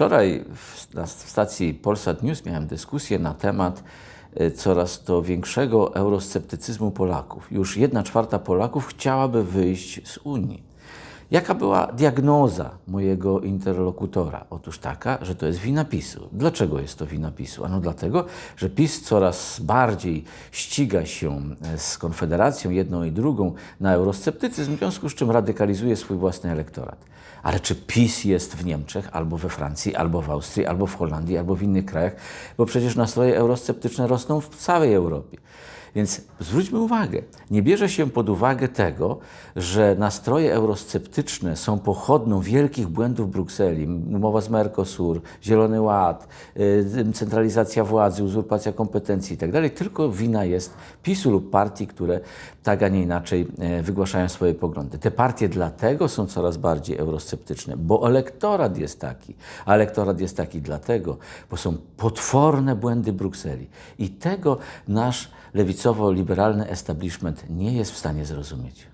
Wczoraj w, na stacji Polsat News miałem dyskusję na temat e, coraz to większego eurosceptycyzmu Polaków. Już jedna czwarta Polaków chciałaby wyjść z Unii. Jaka była diagnoza mojego interlokutora? Otóż taka, że to jest wina PiSu. Dlaczego jest to wina PiSu? Ano dlatego, że PiS coraz bardziej ściga się e, z Konfederacją, jedną i drugą, na eurosceptycyzm, w związku z czym radykalizuje swój własny elektorat. Ale czy PiS jest w Niemczech, albo we Francji, albo w Austrii, albo w Holandii, albo w innych krajach? Bo przecież nastroje eurosceptyczne rosną w całej Europie. Więc zwróćmy uwagę, nie bierze się pod uwagę tego, że nastroje eurosceptyczne są pochodną wielkich błędów Brukseli. Umowa z Mercosur, Zielony Ład, y, centralizacja władzy, uzurpacja kompetencji itd. Tylko wina jest PiSu lub partii, które tak, a nie inaczej e, wygłaszają swoje poglądy. Te partie dlatego są coraz bardziej eurosceptyczne, bo elektorat jest taki. A elektorat jest taki dlatego, bo są potworne błędy Brukseli. I tego nasz lewicowo-liberalny establishment nie jest w stanie zrozumieć.